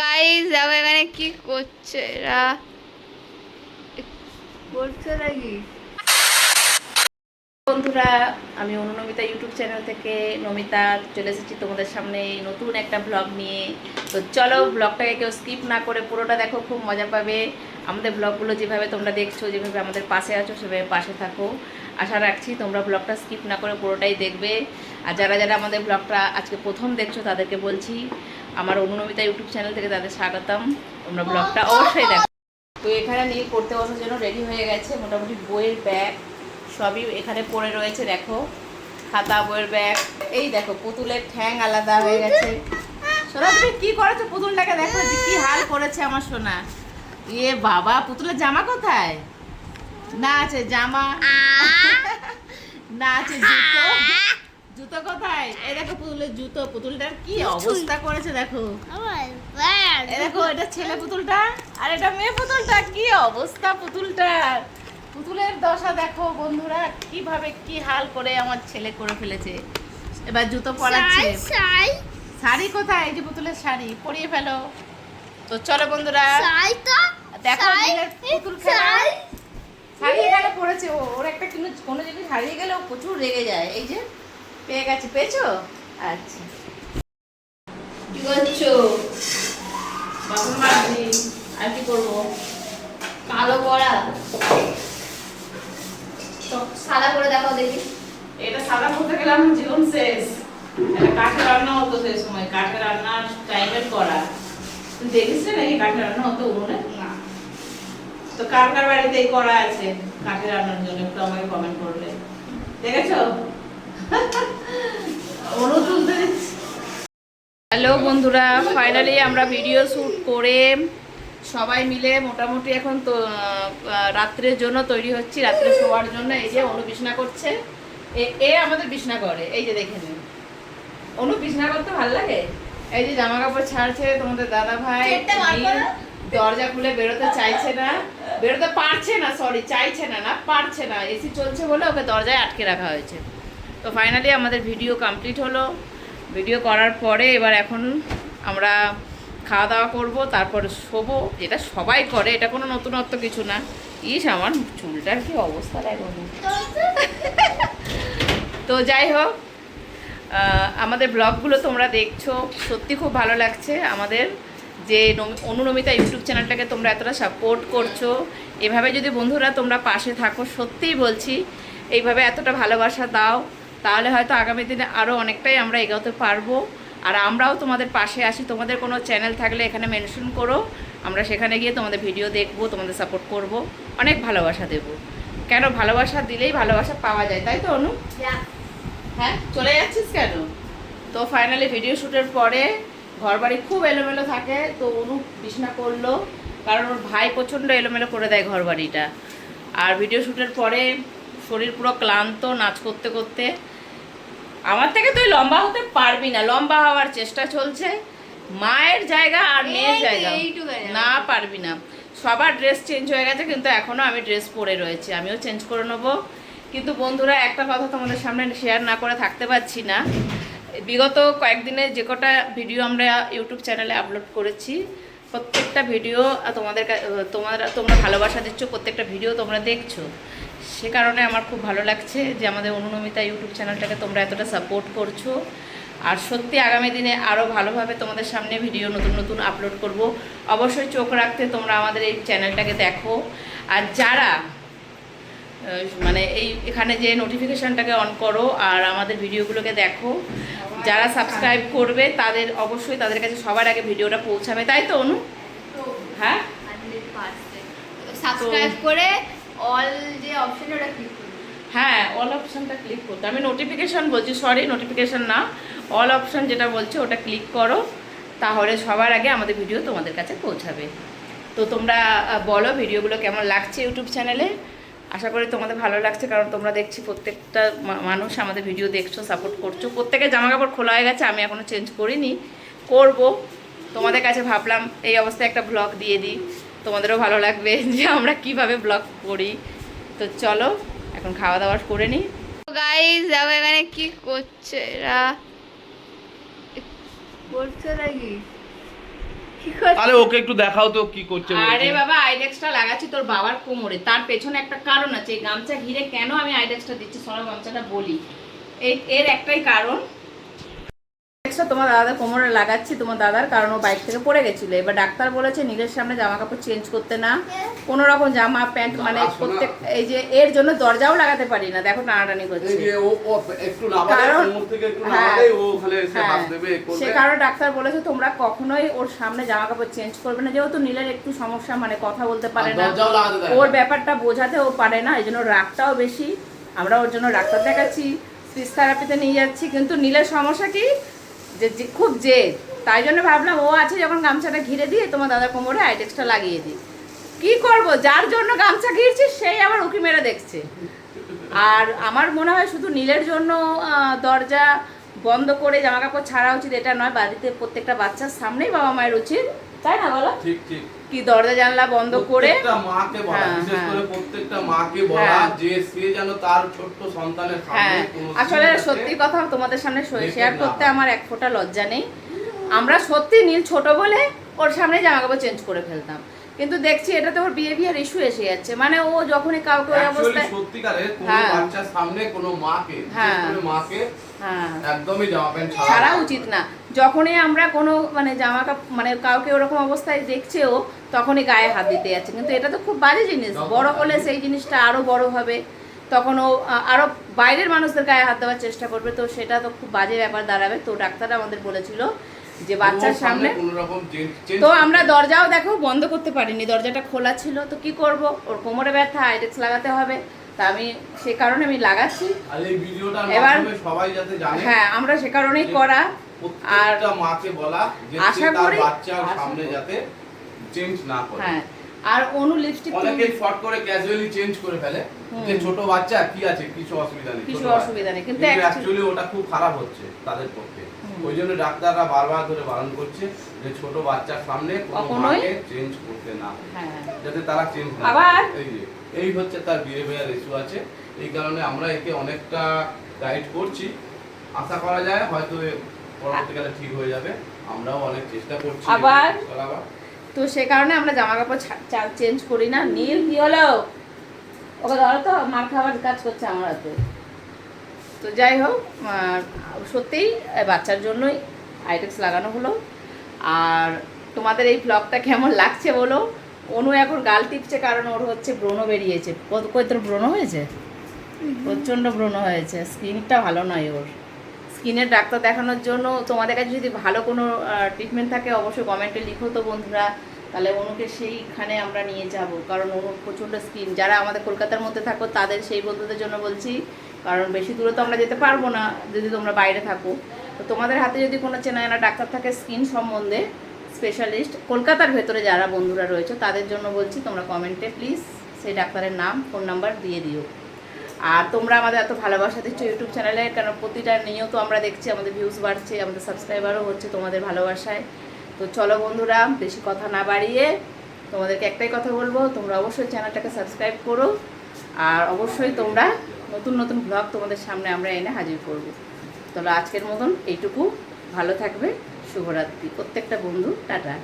Guys দেখো এখানে কি করছে এরা? করছে নাকি? বন্ধুরা, আমি অনুনমিতা ইউটিউব চ্যানেল থেকে নমিতা চলে এসেছি তোমাদের সামনে নতুন একটা ব্লগ নিয়ে। তো চলো ব্লগটাকে কেউ স্কিপ না করে পুরোটা দেখো, খুব মজা পাবে। আমাদের ব্লগগুলো যেভাবে তোমরা দেখছ, যেভাবে আমাদের পাশে আছো, সেভাবে পাশে থাকো। আশা রাখছি তোমরা ব্লগটা স্কিপ না করে পুরোটাই দেখবে। আর যারা যারা আমাদের ব্লগটা আজকে প্রথম দেখছ, তাদেরকে বলছি আমার অনুনমিতা ইউটিউব চ্যানেল থেকে তাদের স্বাগতম। তোমরা ব্লগটা অবশ্যই দেখো। তো এখানে নিয়ে পড়তে বসার জন্য রেডি হয়ে গেছে মোটামুটি বইয়ের ব্যাগ সবই এখানে পড়ে রয়েছে, দেখো। খাতা, বইয়ের ব্যাগ এই দেখো, পুতুলের ঠ্যাং আলাদা হয়ে গেছে। সোনা, তুমি কি করেছ পুতুলটাকে? দেখো যে কি হাল করেছে আমার সোনা। ইয়ে বাবা, পুতুলের জামা কোথায়? না আছে জামা। না আছে জুতো। জুতো কোথায়? এই দেখো পুতুলের জুতো পুতুলটার কি অবস্থা করেছে দেখো। এই দেখো এটা ছেলে পুতুলটা আর এটা মেয়ে পুতুলটা কি অবস্থা পুতুলটার? পুতুলের দশা দেখো বন্ধুরা কীভাবে কি হাল করে আমার ছেলে করে ফেলেছে। এবার জুতো পরাচ্ছে। শাড়ি কোথায়? এই যে পুতুলের শাড়ি পরিয়ে ফেলো। তো চলো বন্ধুরা দেখো পুতুল খেলা শাড়ি এখানে পড়েছে ও ওর একটা কিন্তু কোনো জিনিস হারিয়ে গেলে ও প্রচুর রেগে যায়। এই যে পেয়ে গেছে পেয়েছ? আচ্ছা। কি করছ? বাসন মাজছি আর কি করব? কালো পড়া। সাদা করে দেখাও দেখি। এটা সাদা করতে গেলাম জীবন শেষ। কাঠের রান্না হতো সেই সময় কাঠের রান্নার টাইমের করা তুই দেখিস না নাকি কাঠের রান্না হতো উনুনে? না। তো কার কার বাড়িতে করা আছে কাঠের রান্নার জন্য একটু আমাকে কমেন্ট করবে দেখেছ? হ্যালো বন্ধুরা ফাইনালি আমরা ভিডিও শ্যুট করে সবাই মিলে মোটামুটি এখন তো রাত্রের জন্য তৈরি হচ্ছি রাত্রে শোয়ার জন্য। এই যে অনু বিছনা করছে। এ- আমাদের বিছনা করে এই যে দেখে নিন। অনু বিছনা করতে ভালো লাগে? এই যে জামা কাপড় ছাড়ছে তোমাদের দাদা ভাই দরজা খুলে বেরোতে চাইছে না। বেরোতে পারছে না সরি চাইছে না না পারছে না। এসি চলছে বলে ওকে দরজায় আটকে রাখা হয়েছে। তো ফাইনালি আমাদের ভিডিও কমপ্লিট হলো। ভিডিও করার পরে এবার এখন আমরা খাওয়া দাওয়া করব, তারপরে শোবো। যেটা সবাই করে, এটা কোনো নতুনত্ব কিছু না। ইস, আমার চুলটার কি অবস্থা দেখো তো যাই হোক আমাদের ব্লগগুলো তোমরা দেখছ। সত্যি খুব ভালো লাগছে আমাদের। যে নমি- অনুনমিতা ইউটিউব চ্যানেলটাকে তোমরা এতটা সাপোর্ট করছ। এভাবে যদি বন্ধুরা তোমরা পাশে থাকো, সত্যিই বলছি, এইভাবে এতটা ভালোবাসা দাও। তাহলে হয়তো আগামী দিনে আরও অনেকটাই আমরা এগোতে পারব। আর আমরাও তোমাদের পাশে আসি তোমাদের কোনো চ্যানেল থাকলে এখানে মেনশন করো। আমরা সেখানে গিয়ে তোমাদের ভিডিও দেখব তোমাদের সাপোর্ট করব। অনেক ভালোবাসা দেবো। কেন? ভালোবাসা দিলেই ভালোবাসা পাওয়া যায় তাই তো অনু? হ্যাঁ? চলে যাচ্ছিস কেন? তো ফাইনালি ভিডিও শ্যুটের পরে ঘর বাড়ি খুব এলোমেলো থাকে তো অনু বিছনা করল। কারণ ওর ভাই প্রচণ্ড এলোমেলো করে দেয় ঘর বাড়িটা আর ভিডিও শ্যুটের পরে শরীর পুরো ক্লান্ত নাচ করতে করতে। আমার থেকে তুই লম্বা হতে পারবি না লম্বা হওয়ার চেষ্টা চলছে। মায়ের জায়গা আর মেয়ের জায়গা। না পারবি না। সবার ড্রেস চেঞ্জ হয়ে গেছে কিন্তু এখনও আমি ড্রেস পরে রয়েছি আমিও চেঞ্জ করে নেব। কিন্তু বন্ধুরা একটা কথা তোমাদের সামনে শেয়ার না করে থাকতে পারছি না। বিগত কয়েকদিনে যে কটা ভিডিও আমরা ইউটিউব চ্যানেলে আপলোড করেছি প্রত্যেকটা ভিডিও তোমাদের তোমরা তোমরা ভালোবাসা দিচ্ছ প্রত্যেকটা ভিডিও তোমরা দেখছ। সে কারণে আমার খুব ভালো লাগছে যে আমাদের অনুনমিতা ইউটিউব চ্যানেলটাকে তোমরা এতটা সাপোর্ট করছ। আর সত্যি আগামী দিনে আরও ভালোভাবে তোমাদের সামনে ভিডিও নতুন নতুন আপলোড করব। অবশ্যই চোখ রাখতে তোমরা আমাদের এই চ্যানেলটাকে দেখো। আর যারা মানে এই এখানে যে নোটিফিকেশানটাকে অন করো আর আমাদের ভিডিওগুলোকে দেখো যারা সাবস্ক্রাইব করবে তাদের অবশ্যই তাদের কাছে সবার আগে ভিডিওটা পৌঁছাবে। তাই তো অনু? হ্যাঁ? সাবস্ক্রাইব করে অল যে অপশন ওটা ক্লিক হ্যাঁ অল অপশানটা ক্লিক করতে। আমি নোটিফিকেশান বলছি সরি নোটিফিকেশান না। অল অপশান যেটা বলছে, ওটা ক্লিক করো। তাহলে সবার আগে আমাদের ভিডিও তোমাদের কাছে পৌঁছাবে। তো তোমরা বলো ভিডিওগুলো কেমন লাগছে ইউটিউব চ্যানেলে আশা করি তোমাদের ভালো লাগছে, কারণ তোমরা দেখছি প্রত্যেকটা মানুষ আমাদের ভিডিও দেখছ সাপোর্ট করছ। প্রত্যেকের জামা কাপড় খোলা হয়ে গেছে, আমি এখনও চেঞ্জ করিনি। করব। তোমাদের কাছে ভাবলাম, এই অবস্থায় একটা ব্লগ দিয়ে দিই। তোমাদেরও ভালো লাগবে যে আমরা কীভাবে ব্লগ করি। তো চলো এখন খাওয়া দাওয়া করে নিই গাইস দেখো এখানে কি করছে এরা। করছে নাকি? আরে ওকে একটু দেখাও তো কি করছে আরে বাবা আইডেক্সটা লাগাচ্ছি তোর বাবার কোমরে। তার পেছনে একটা কারণ আছে এই গামছা ঘিরে কেন আমি আইডেক্সটা দিচ্ছি? সরো গামছাটা বলি। এই এর একটাই কারণ আইডেক্সটা তোমার দাদার কোমরে লাগাচ্ছি তোমার দাদার কারণ ও বাইক থেকে পড়ে গেছিল। এবার ডাক্তার বলেছে নিজের সামনে জামা কাপড় চেঞ্জ করতে না। কোনো রকম জামা প্যান্ট মানে প্রত্যেক এই যে এর জন্য দরজাও লাগাতে পারি না। দেখো টানাটানি করছে। হ্যাঁ। হ্যাঁ, সে কারণে ডাক্তার বলেছে তোমরা কখনোই ওর সামনে জামা কাপড় চেঞ্জ করবে না। যেহেতু নীলের একটু সমস্যা মানে কথা বলতে পারে না। ওর ব্যাপারটা বোঝাতেও পারে না এই জন্য রাগটাও বেশি। আমরা ওর জন্য ডাক্তার দেখাচ্ছি স্পিচ থেরাপিতে নিয়ে যাচ্ছি। কিন্তু নীলের সমস্যা কি? যে খুব জেদ। তাই জন্য ভাবলাম ও আছে যখন গামছাটা ঘিরে দিয়ে তোমার দাদার কোমরে আইটেক্সটা লাগিয়ে দিই। কি করব? যার জন্য গামছা ঘিরছি, সেই আবার উকি মেরে দেখছে। আর আমার মনে হয় শুধু নীলের জন্য দরজা বন্ধ করে জামা কাপড় ছাড়া উচিত এটা নয়। বাড়িতে প্রত্যেকটা বাচ্চার সামনেই বাবা মায়ের উচিত তাই না বলো? ঠিক ঠিক। কি দরজা জানলা বন্ধ করে? মাকে বলা হ্যাঁ, বিশেষ হ্যাঁ। করে প্রত্যেকটা মাকে বলা হ্যাঁ। যে সে যেন তার ছোট্ট সন্তানের সামনে আসলে সত্যি কথা তোমাদের সামনে শেয়ার করতে আমার এক ফোঁটা লজ্জা নেই। আমরা সত্যি নীল ছোট বলে ওর সামনে জামা কাপড় চেঞ্জ করে ফেলতাম। কিন্তু দেখছি এটাতে ওর বিহেভিয়ার ইস্যু এসে যাচ্ছে। মানে ও যখনই কাউকে ওই অবস্থায় সত্যিকারে কোনো। বাচ্চার সামনে কোনো মাকে হ্যাঁ। মাকে হ্যাঁ। একদমই জামা প্যান্ট ছাড়া উচিত না। যখনই আমরা কোনো মানে জামা কাপড় মানে কাউকে ওরকম অবস্থায় দেখছেও তখনই গায়ে হাত দিতে যাচ্ছে। কিন্তু এটা তো খুব বাজে জিনিস। বড় হলে সেই জিনিসটা আরও বড় হবে। তখন ও আ, আরও বাইরের মানুষদের গায়ে হাত দেওয়ার চেষ্টা করবে। তো সেটা তো খুব বাজে ব্যাপার দাঁড়াবে। তো ডাক্তার আমাদের বলেছিল যে বাচ্চার সামনে তো আমরা দরজাও দেখো বন্ধ করতে পারিনি। দরজাটা খোলা ছিল। তো কি করব? ওর কোমরে ব্যথা আইডেক্স লাগাতে হবে। তা আমি সে কারণে আমি লাগাচ্ছি। এবার- সবাই যাতে জানে হ্যাঁ আমরা সে কারণেই করা। আর মাকে বলা যে আশা করি- বাচ্চার সামনে যাতে চেঞ্জ না করে। হ্যাঁ আর অনু লিপস্টিক অনেকেই ফট করে ক্যাজুয়ালি চেঞ্জ করে ফেলে যে ছোট বাচ্চা কি আছে কিছু অসুবিধা নেই কিছু অসুবিধা নেই, কিন্তু কিন্তু অ্যাকচুয়ালি ওটা খুব খারাপ হচ্ছে তাদের পক্ষে। ওই জন্য ডাক্তাররা বারবার ধরে বারণ করছে যে ছোট বাচ্চার সামনে কোনো মাকে চেঞ্জ করতে না। হ্যাঁ। যাতে তারা চেঞ্জ না আবার? এই যে। এই হচ্ছে তার বিহেভিয়ার ইস্যু আছে। এই কারণে আমরা একে অনেকটা গাইড করছি। আশা করা যায় হয়তো পরবর্তীকালে ঠিক হয়ে যাবে। আমরাও অনেক চেষ্টা করছি। আবার? তো সে কারণে আমরা জামা কাপড় চেঞ্জ করি না। নীল কি হলো ওকে ধরো তো মার খাবার কাজ করছে আমার হাতে। তো যাই হোক সত্যিই বাচ্চার জন্যই আইটেক্স লাগানো হলো। আর তোমাদের এই ব্লগটা কেমন লাগছে বলো? অনু এখন গাল টিপছে কারণ ওর হচ্ছে ব্রণ বেরিয়েছে। কত কই তোর ব্রণ হয়েছে? প্রচণ্ড ব্রণ হয়েছে। স্কিনটা ভালো নয় ওর। স্কিনের ডাক্তার দেখানোর জন্য তোমাদের কাছে যদি ভালো কোনো ট্রিটমেন্ট থাকে অবশ্যই কমেন্টে লিখো তো বন্ধুরা। তাহলে অনুকে সেইখানে আমরা নিয়ে যাব। কারণ অনুর প্রচণ্ড স্কিন। যারা আমাদের কলকাতার মধ্যে থাকো তাদের সেই বন্ধুদের জন্য বলছি। কারণ বেশি দূরে তো আমরা যেতে পারব না যদি তোমরা বাইরে থাকো। তো তোমাদের হাতে যদি কোনো চেনা জানা ডাক্তার থাকে স্কিন সম্বন্ধে স্পেশালিস্ট কলকাতার ভেতরে যারা বন্ধুরা রয়েছে, তাদের জন্য বলছি, তোমরা কমেন্টে প্লিজ সেই ডাক্তারের নাম ফোন নাম্বার দিয়ে দিও। আর তোমরা আমাদের এত ভালোবাসা দিচ্ছ ইউটিউব চ্যানেলে কেন প্রতিটা নিয়ত আমরা দেখছি, আমাদের ভিউজ বাড়ছে, আমাদের সাবস্ক্রাইবারও হচ্ছে তোমাদের ভালোবাসায়। তো চলো বন্ধুরা, বেশি কথা না বাড়িয়ে তোমাদেরকে একটাই কথা বলব, তোমরা অবশ্যই চ্যানেলটাকে সাবস্ক্রাইব করো, আর অবশ্যই তোমরা নতুন নতুন ব্লগ তোমাদের সামনে আমরা এনে হাজির করব। তাহলে আজকের মতন এইটুকু, ভালো থাকবে। শুভরাত্রি প্রত্যেকটা বন্ধু টাটা